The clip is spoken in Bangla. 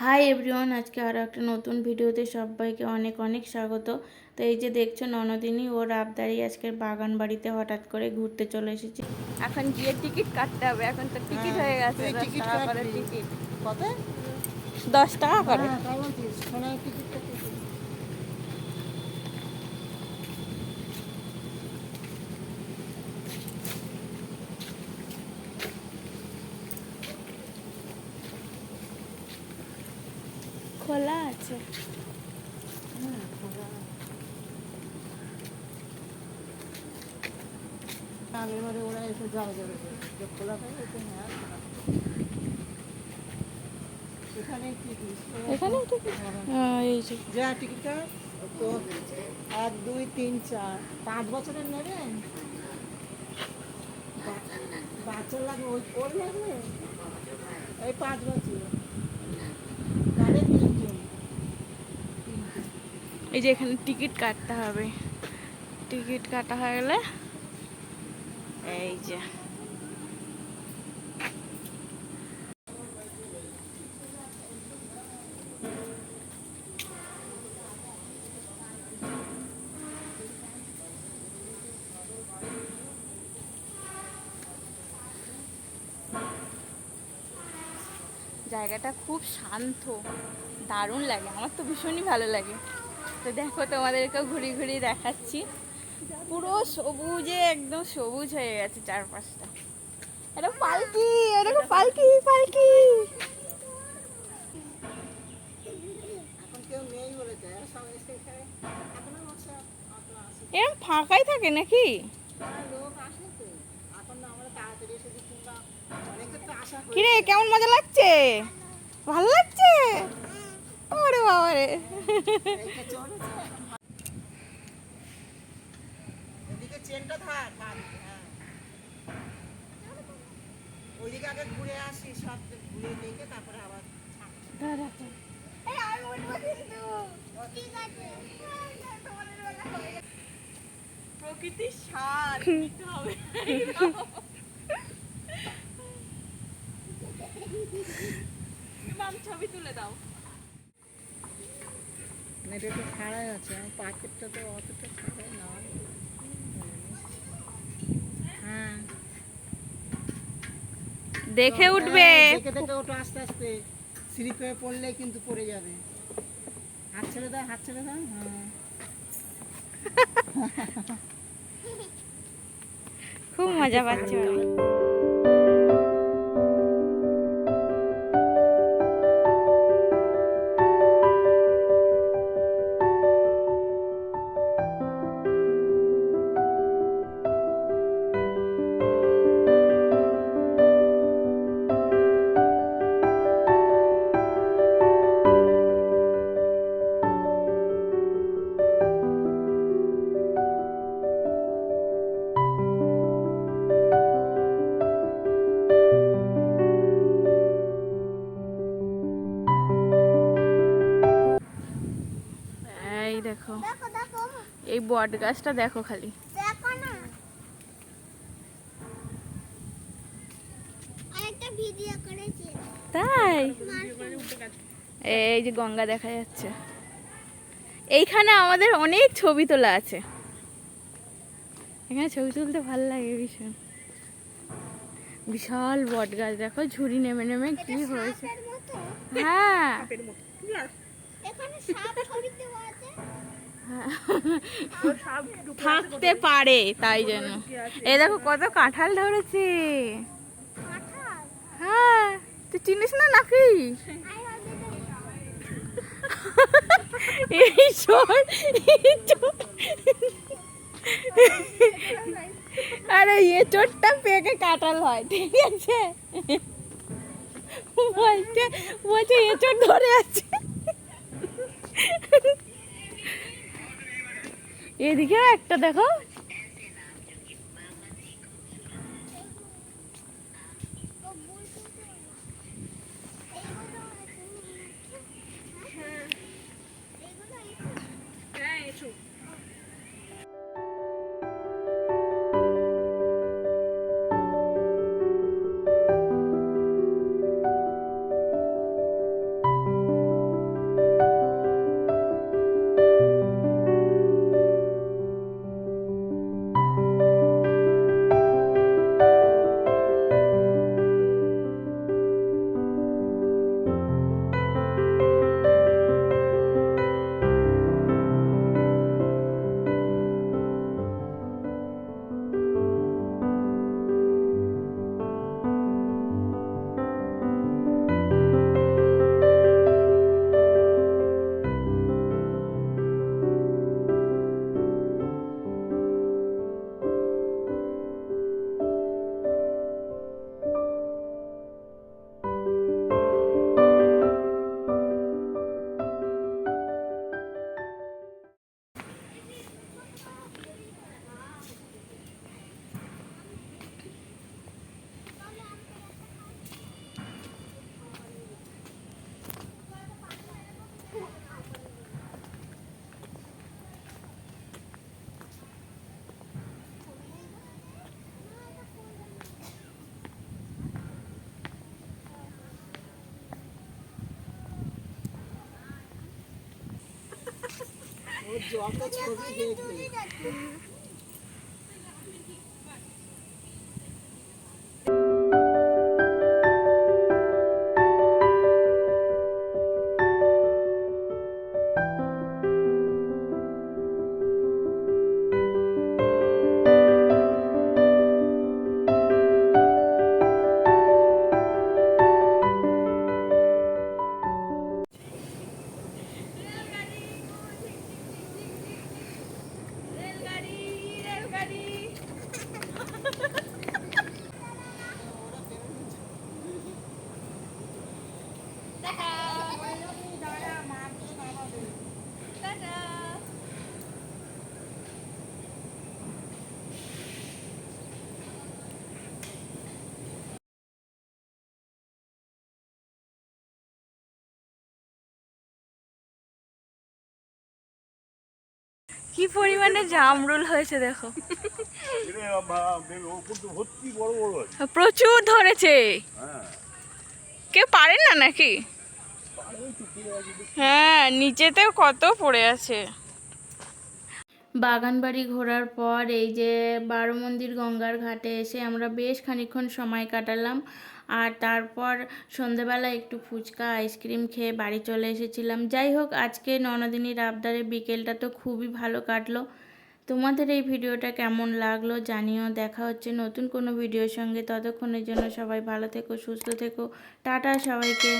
হাই এভরিওয়ান আজকে আরও একটা নতুন ভিডিওতে সবাইকে অনেক অনেক স্বাগত। তো এই যে দেখছ ননদিনী ওর আবদারি আজকের বাগান বাড়িতে হঠাৎ করে ঘুরতে চলে এসেছে। এখন গিয়ে টিকিট কাটতে হবে এখন তো টিকিট হয়ে গেছে দশ টাকা করে টিকিট। কত? দশ টাকা করে হ্যাঁ তাই বলছিস সোনার টিকিট কত খোলা আছে। আগের বারে ওরা এসে জল দেবে যে খোলা থাকে এখানে হ্যাঁ, এই যে। যা টিকিট তো এক দুই তিন চার। পাঁচ বছরের নেবেন? বা- বাচ্চার লাগবে ওই ওর লাগবে এই পাঁচ বছর এই যে এখানে টিকিট কাটতে হবে। টিকিট কাটা হয়ে গেলে এই যে। জায়গাটা খুব শান্ত, দারুণ লাগে। আমার তো ভীষণই ভালো লাগে। তো দেখো, তোমাদেরকেও ঘুরি ঘুরি দেখাচ্ছি। পুরো সবুজে, একদম সবুজ হয়ে গেছে চারপাশটা। এটা পালকি এটা পালকি পালকি। এরকম ফাঁকাই থাকে নাকি? কিরে, কেমন মজা লাগছে? ভালো লাগছে? ওরে বাবা রে এইটা চলেছে এখন ভালো। এদিকে চেনটা থাক বাঁ দিকে। ওইদিকে আগে ঘুরে আসি সব ঘুরে দেখে তারপরে আবার প্রকৃতির স্বাদ নিতে হবে ছবি তুলে দাও এটা তো খাড়াই আছে তো অতটা খাড়াই না। হ্যাঁ। দেখে উঠবে। হ্যাঁ, দেখে দেখে ওটা আস্তে আস্তে। স্লিপ হয়ে পড়লে কিন্তু পড়ে যাবে। হাত ছেড়ে দাও হাত ছেড়ে দাও। হ্যাঁ। খুব মজা পাচ্ছে। এই বট গাছটা দেখো খালি। আরেকটা ভিডিও করেছি। তাই? এই যে গঙ্গা দেখা যাচ্ছে। এইখানে আমাদের অনেক ছবি তোলা আছে। এখানে ছবি তুলতে ভালো লাগে ভীষণ। বিশাল বট গাছ দেখো ঝুড়ি নেমে নেমে কি হয়েছে। হ্যাঁ। থাকতে পারে, তাই জন্য। এ দেখো কত কাঁঠাল ধরেছে। হ্যাঁ তুই চিনিস না নাকি? এই আরে, এ চোরটা পেকে কাটাল হয়, ঠিক আছে? বলছে বলছে, এ চোর ধরে আছে। এদিকেও একটা দেখো ওর যত ছবি দেখবে। কি পরিমাণে জামরুল হয়েছে দেখো। প্রচুর ধরেছে। হ্যাঁ। কেউ পারে না নাকি? হ্যাঁ নিচেতেও কত পড়ে আছে। বাগান বাড়ি ঘোরার পর এই যে বারো মন্দির গঙ্গার ঘাটে এসে আমরা বেশ খানিকক্ষণ সময় কাটালাম। আর তারপর সন্ধেবেলা একটু ফুচকা, আইসক্রিম খেয়ে বাড়ি চলে এসেছিলাম। যাই হোক, আজকে ননদিনীর আবদারে বিকেলটা তো খুবই ভালো কাটলো। তোমাদের এই ভিডিওটা কেমন লাগল জানিও। দেখা হচ্ছে নতুন কোনো ভিডিওর সঙ্গে। ততক্ষণের জন্য সবাই ভালো থেকো, সুস্থ থেকো। টাটা সবাইকে।